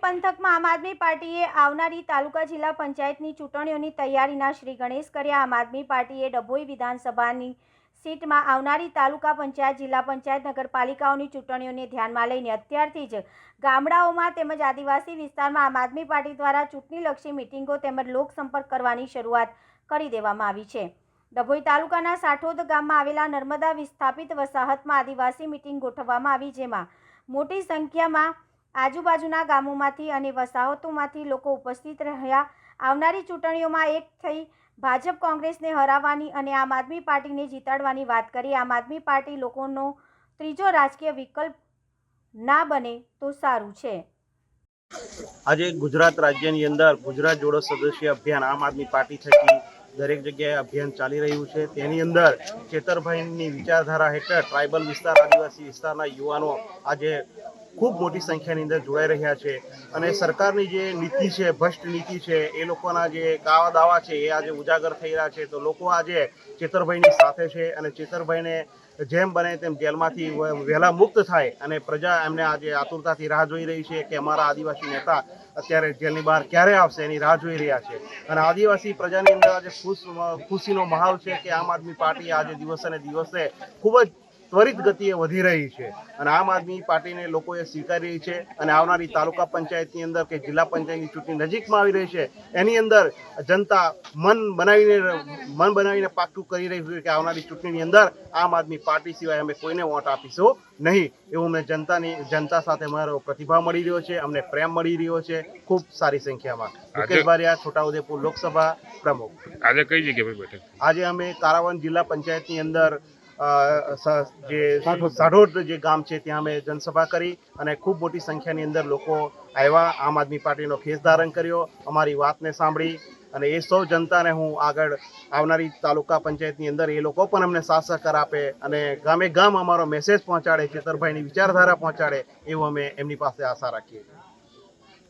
પંથકમાં આમ આદમી પાર્ટીએ આવનારી તાલુકા જિલ્લા પંચાયતની ચૂંટણીઓની તૈયારીના શ્રી ગણેશ કર્યા. આમ આદમી પાર્ટીએ ડભોઈ વિધાનસભાની સીટમાં આવનારી તાલુકા પંચાયત, જિલ્લા પંચાયત, નગરપાલિકાઓની ચૂંટણીઓને ધ્યાનમાં લઈને અત્યારથી જ ગામડાઓમાં તેમજ આદિવાસી વિસ્તારમાં આમ આદમી પાર્ટી દ્વારા ચૂંટણીલક્ષી મિટિંગો તેમજ લોકસંપર્ક કરવાની શરૂઆત કરી દેવામાં આવી છે. ડભોઈ તાલુકાના સાઠોદ ગામમાં આવેલા નર્મદા વિસ્થાપિત વસાહતમાં આદિવાસી મિટિંગ ગોઠવવામાં આવી, જેમાં મોટી સંખ્યામાં આજુબાજુના ગામોમાંથી અને વસાહતોમાંથી લોકો ઉપસ્થિત રહ્યા. આવનારી ચૂંટણીઓમાં એક થઈ ભાજપ કોંગ્રેસને હરાવવાની અને આમ આદમી પાર્ટીને જીતાડવાની વાત કરી. આમ આદમી પાર્ટી લોકોનો ત્રીજો રાજકીય વિકલ્પ ના બને તો સારું છે. આજે ગુજરાત રાજ્યની અંદર ગુજરાત જોડો સદસ્ય અભિયાન આમ આદમી પાર્ટી થકી દરેક જગ્યાએ અભિયાન ચાલી રહ્યું છે. તેની અંદર ચેતરભાઈની વિચારધારા હેઠળ ટ્રાઇબલ વિસ્તાર, આદિવાસી વિસ્તારના યુવાનો આજે ખૂબ મોટી સંખ્યાની અંદર જોડાઈ રહ્યા છે. અને સરકારની જે નીતિ છે, ભ્રષ્ટ નીતિ છે, એ લોકોના જે કાવા દાવા છે, એ આજે ઉજાગર થઈ રહ્યા છે. તો લોકો આજે ચેતરભાઈની સાથે છે અને ચેતરભાઈને જેમ બને તેમ જેલમાંથી વહેલા મુક્ત થાય અને પ્રજા એમને આજે આતુરતાથી રાહ જોઈ રહી છે કે અમારા આદિવાસી નેતા અત્યારે જેલની બહાર ક્યારે આવશે એની રાહ જોઈ રહ્યા છે. અને આદિવાસી પ્રજાની અંદર આજે ખુશ, ખુશીનો માહોલ છે કે આમ આદમી પાર્ટી આજે દિવસે ને દિવસે ખૂબ જ ત્વરિત ગતિએ વધી રહી છે. અને આમ આદમી પાર્ટીને લોકોએ સ્વીકારી છે અને આવનારી તાલુકા પંચાયતની અંદર કે જિલ્લા પંચાયતની ચૂંટણી નજીકમાં આવી રહી છે એની અંદર જનતા મન બનાવીને મન બનાવીને પાક્કું કરી રહી છે કે આવનારી ચૂંટણીની અંદર આમ આદમી પાર્ટી સિવાય અમે કોઈને વોટ આપીશું નહીં. એવું અમને જનતાની જનતા સાથે મારો પ્રતિભાવ મળી રહ્યો છે અમને પ્રેમ મળી રહ્યો છે ખૂબ સારી સંખ્યામાં. મુકેશ બારિયા છોટાઉદેપુર લોકસભા પ્રમુખ. આજે કઈ જગ્યાએ બેઠક? આજે અમે કારાવન જિલ્લા પંચાયતની અંદર જે સાઢોદ જે ગામ છે ત્યાં અમે જનસભા કરી અને ખૂબ મોટી સંખ્યાની અંદર લોકો આવ્યા આમ આદમી પાર્ટીનો ખેસ ધારણ કર્યો અમારી વાતને સાંભળી અને એ સૌ જનતાને હું આગળ આવનારી તાલુકા પંચાયતની અંદર એ લોકો પણ અમને સાથ સહકાર આપે અને ગામે ગામ અમારો મેસેજ પહોંચાડે ચેતરભાઈની વિચારધારા પહોંચાડે એવું અમે એમની પાસે આશા રાખીએ છીએ.